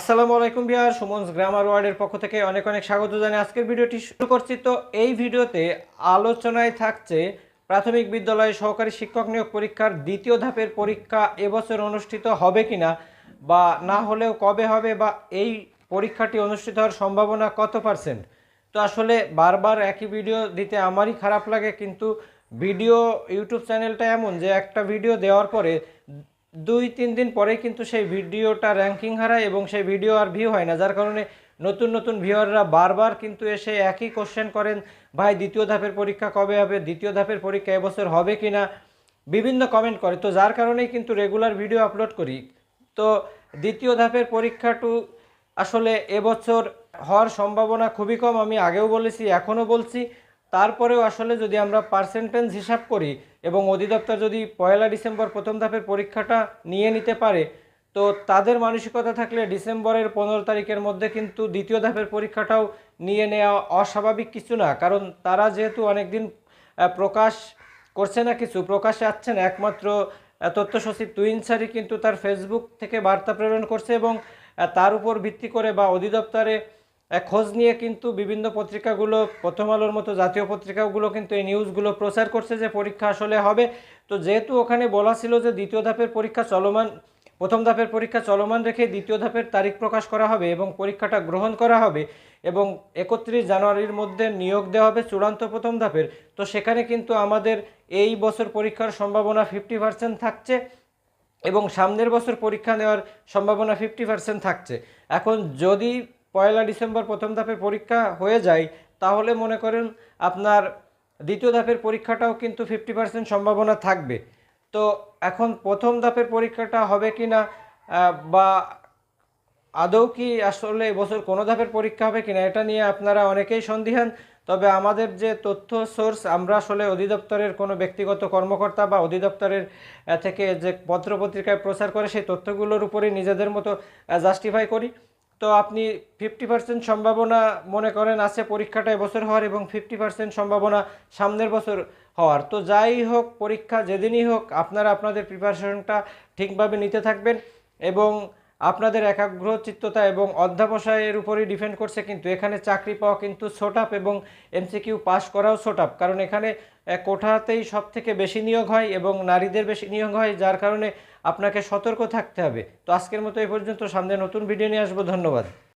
আসসালামু আলাইকুম বিহার সুমনস গ্রামার ওয়ার্ডের পক্ষ থেকে অনেক অনেক স্বাগত জানাই। আজকের ভিডিওটি শুরু করছি। তো এই ভিডিওতে আলোচনায় থাকছে প্রাথমিক বিদ্যালয়ে সহকারী শিক্ষক নিয়োগ পরীক্ষার দ্বিতীয় ধাপের পরীক্ষা এবছর অনুষ্ঠিত হবে কিনা বা না হলেও কবে হবে বা এই পরীক্ষাটি অনুষ্ঠিত হওয়ার সম্ভাবনা কত পার্সেন্ট? তো আসলে বারবার একই ভিডিও দিতে আমারই খারাপ লাগে, কিন্তু ভিডিও ইউটিউব চ্যানেলটা এমন যে একটা ভিডিও দেওয়ার পরে দুই, তিন দিন পরে কিন্তু সেই ভিডিওটা র্যাঙ্কিং হারায় এবং সেই ভিডিও আর ভিউ হয় না। যার কারণে নতুন নতুন ভিউয়াররা বারবার কিন্তু এসে একই কোশ্চেন করেন, ভাই, দ্বিতীয় ধাপের পরীক্ষা কবে হবে? দ্বিতীয় ধাপের পরীক্ষা এবছর হবে কি না বিভিন্ন কমেন্ট করে। তো যার কারণেই কিন্তু রেগুলার ভিডিও আপলোড করি। তো দ্বিতীয় ধাপের পরীক্ষাটু আসলে এবছর হওয়ার সম্ভাবনা খুবই কম। আমি আগেও বলেছি, এখনও বলছি। তারপরেও আসলে যদি আমরা পার্সেন্টেজ হিসাব করি এবং অধিদপ্তর যদি পয়লা ডিসেম্বর প্রথম ধাপের পরীক্ষাটা নিয়ে নিতে পারে, তো তাদের মানসিকতা থাকলে ডিসেম্বরের পনেরো তারিখের মধ্যে কিন্তু দ্বিতীয় ধাপের পরীক্ষাটাও নিয়ে নেওয়া অস্বাভাবিক কিছু না। কারণ তারা যেহেতু অনেকদিন প্রকাশ করছে না কিছু, প্রকাশে আসছে না, একমাত্র তথ্য সচিব তুইন স্যারই কিন্তু তার ফেসবুক থেকে বার্তা প্রেরণ করছে এবং তার উপর ভিত্তি করে বা অধিদপ্তরে খোঁজ নিয়ে কিন্তু বিভিন্ন পত্রিকাগুলো, প্রথম আলোর মতো জাতীয় পত্রিকাগুলো কিন্তু এই নিউজগুলো প্রচার করছে যে পরীক্ষা আসলে হবে। তো যেহেতু ওখানে বলা ছিল যে দ্বিতীয় ধাপের পরীক্ষা চলমান, প্রথম ধাপের পরীক্ষা চলমান রেখে দ্বিতীয় ধাপের তারিখ প্রকাশ করা হবে এবং পরীক্ষাটা গ্রহণ করা হবে এবং একত্রিশ জানুয়ারির মধ্যে নিয়োগ দেওয়া হবে চূড়ান্ত প্রথম ধাপের, তো সেখানে কিন্তু আমাদের এই বছর পরীক্ষার সম্ভাবনা ফিফটি পার্সেন্ট থাকছে এবং সামনের বছর পরীক্ষা নেওয়ার সম্ভাবনা ফিফটি পার্সেন্ট থাকছে। এখন যদি পয়লা ডিসেম্বর প্রথম ধাপের পরীক্ষা হয়ে যায়, তাহলে মনে করেন আপনার দ্বিতীয় ধাপের পরীক্ষাটাও কিন্তু ফিফটি পার্সেন্ট সম্ভাবনা থাকবে। তো এখন প্রথম ধাপের পরীক্ষাটা হবে কি না বা আদৌ কি আসলে এবছর কোনো ধাপের পরীক্ষা হবে কিনা, এটা নিয়ে আপনারা অনেকেই সন্দিহান। তবে আমাদের যে তথ্য সোর্স আমরা আসলে অধিদপ্তরের কোনো ব্যক্তিগত কর্মকর্তা বা অধিদপ্তরের থেকে যে পত্রপত্রিকায় প্রচার করে সেই তথ্যগুলোর উপরে নিজেদের মতো জাস্টিফাই করি। তো আপনি ফিফটি পার্সেন্ট সম্ভাবনা মনে করেন আছে পরীক্ষাটা এবছর হওয়ার এবং ফিফটি পার্সেন্ট সম্ভাবনা সামনের বছর হওয়ার। তো যাই হোক, পরীক্ষা যেদিনই হোক, আপনারা আপনাদের প্রিপারেশনটা ঠিকভাবে নিতে থাকবেন এবং আপনাদের একাগ্র চিত্ততা এবং অধ্যাবসায়ের উপরেই ডিপেন্ড করছে কিন্তু এখানে চাকরি পাওয়া কিন্তু সোটাপ এবং এমসিকিউ পাস করাও সোটাপ। কারণ এখানে কোঠাতেই সব থেকে বেশি নিয়োগ হয় এবং নারীদের বেশি নিয়োগ হয়, যার কারণে আপনাকে সতর্ক থাকতে হবে। তো আজকের মতো এই পর্যন্ত। সামনে নতুন ভিডিও নিয়ে আসব। ধন্যবাদ।